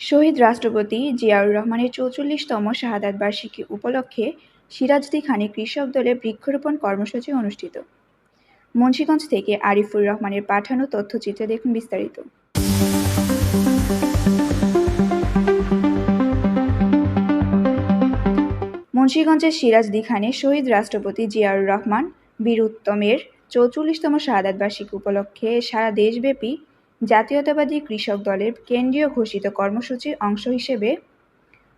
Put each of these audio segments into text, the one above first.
শহীদ রাষ্ট্রপতি জিয়াউর রহমানের চৌচল্লিশতম শাহাদাত বার্ষিকী উপলক্ষে সিরাজদি খানে কৃষক দলের বৃক্ষরোপণ কর্মসূচি অনুষ্ঠিত। মুন্সিগঞ্জ থেকে আরিফুর রহমানের পাঠানো তথ্যচিত্রে দেখুন বিস্তারিত। মুন্সিগঞ্জের সিরাজদি খানে শহীদ রাষ্ট্রপতি জিয়াউর রহমান বীর উত্তমের চৌচল্লিশতম শাহাদাত বার্ষিকী উপলক্ষে সারা দেশব্যাপী জাতীয়তাবাদী কৃষক দলের কেন্দ্রীয় ঘোষিত কর্মসূচির অংশ হিসেবে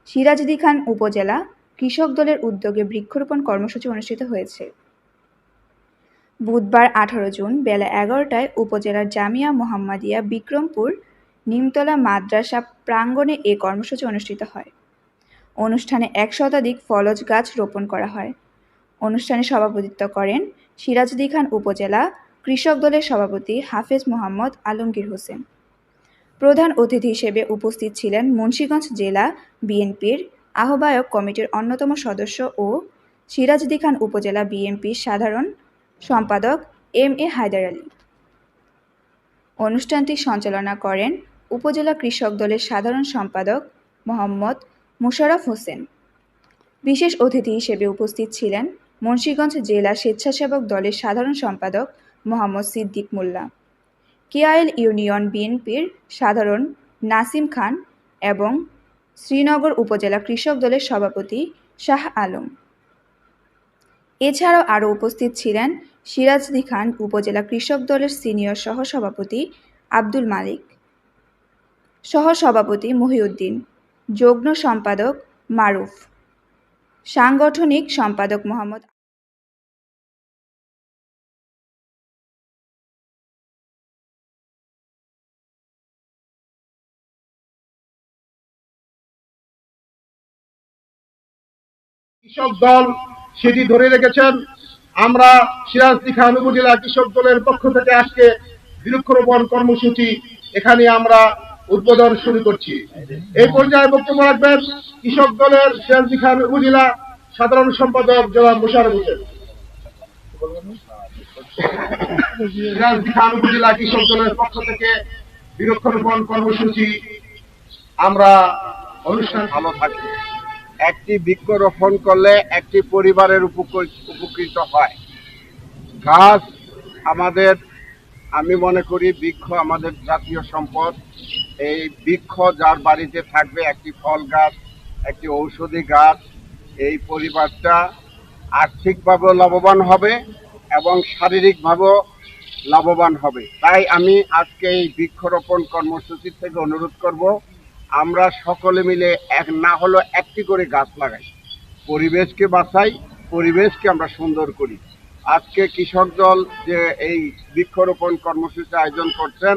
সিরাজদি খান উপজেলা কৃষক দলের উদ্যোগে বৃক্ষরোপণ কর্মসূচি অনুষ্ঠিত হয়েছে। বুধবার আঠারো জুন বেলা এগারোটায় উপজেলার জামিয়া মোহাম্মদিয়া বিক্রমপুর নিমতলা মাদ্রাসা প্রাঙ্গণে এ কর্মসূচি অনুষ্ঠিত হয়। অনুষ্ঠানে এক শতাধিক ফলজ গাছ রোপণ করা হয়। অনুষ্ঠানে সভাপতিত্ব করেন সিরাজদি খান উপজেলা কৃষক দলের সভাপতি হাফেজ মোহাম্মদ আলমগীর হোসেন। প্রধান অতিথি হিসেবে উপস্থিত ছিলেন মুন্সীগঞ্জ জেলা বিএনপির আহ্বায়ক কমিটির অন্যতম সদস্য ও সিরাজদি খান উপজেলা বিএনপির সাধারণ সম্পাদক এম এ হায়দার আলী। অনুষ্ঠানটি সঞ্চালনা করেন উপজেলা কৃষক দলের সাধারণ সম্পাদক মোহাম্মদ মুশারফ হোসেন। বিশেষ অতিথি হিসেবে উপস্থিত ছিলেন মুন্সীগঞ্জ জেলা স্বেচ্ছাসেবক দলের সাধারণ সম্পাদক মোহাম্মদ সিদ্দিক মোল্লা। কেআইএল ইউনিয়ন বিএনপির সাধারণ নাসিম খান এবং শ্রীনগর উপজেলা কৃষক দলের সভাপতি শাহ আলম। এছাড়াও আরও উপস্থিত ছিলেন সিরাজদি খান উপজেলা কৃষক দলের সিনিয়র সহসভাপতি আব্দুল মালিক, সহসভাপতি মহিউদ্দিন যুগ্ম সম্পাদক মারুফ, সাংগঠনিক সম্পাদক মোহাম্মদ কৃষক দল সেটি ধরে রেখেছেন। আমরা সিরাজদি খান উপজেলা কৃষক দলের পক্ষ থেকে আজকে বৃক্ষরোপণ কর্মসূচি এখানে আমরা উদ্বোধন শুরু করছি। এই পর্যায়ে বক্তব্য রাখবেন কৃষক দলের সিরাজদি খান উপজেলা সাধারণ সম্পাদক জনাব মোশারফ হোসেন। সিরাজদি উপজেলা কৃষক দলের পক্ষ থেকে বৃক্ষরোপণ কর্মসূচি আমরা অনুষ্ঠান ভালো থাকে একটি বৃক্ষরোপণ করলে একটি পরিবারের উপকৃ- উপকৃত হয়। গাছ আমাদের, আমি মনে করি বৃক্ষ আমাদের জাতীয় সম্পদ। এই বৃক্ষ যার বাড়িতে থাকবে, একটি ফল গাছ, একটি ঔষধি গাছ, এই পরিবারটা আর্থিকভাবেও লাভবান হবে এবং শারীরিকভাবেও লাভবান হবে। তাই আমি আজকে এই বৃক্ষরোপণ কর্মসূচি থেকে অনুরোধ করব আমরা সকলে মিলে এক না হলেও একটি করে গাছ লাগাই। পরিবেশকে বাঁচাই, পরিবেশকে আমরা সুন্দর করি। আজকে কৃষক দল যে এই বৃক্ষরোপণ কর্মসূচি আয়োজন করছেন,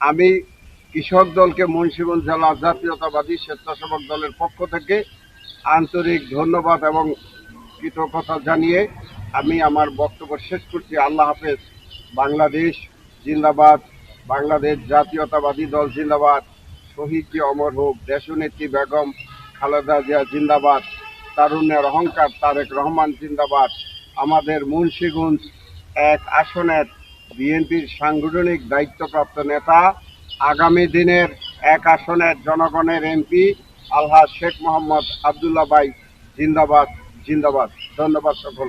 আমি কৃষক দলকে মুন্সিগঞ্জ জেলা জাতীয়তাবাদী স্বেচ্ছাসেবক দলের পক্ষ থেকে আন্তরিক ধন্যবাদ এবং কৃতজ্ঞতা জানিয়ে আমি আমার বক্তব্য শেষ করছি। আল্লাহ হাফেজ। বাংলাদেশ জিন্দাবাদ। বাংলাদেশ জাতীয়তাবাদী দল জিন্দাবাদ। শহীদ জি অমর হোক, দেশনেত্রী বেগম খালেদা জিয়া জিন্দাবাদ, তারুণ্যের অহংকার তারেক রহমান জিন্দাবাদ, আমাদের মুন্সিগঞ্জ এক আসনের বিএনপির সাংগঠনিক দায়িত্বপ্রাপ্ত নেতা, আগামী দিনের এক আসনের জনগণের এমপি আলহাজ শেখ মোহাম্মদ আবদুল্লাহ ভাই জিন্দাবাদ জিন্দাবাদ। ধন্যবাদ সকল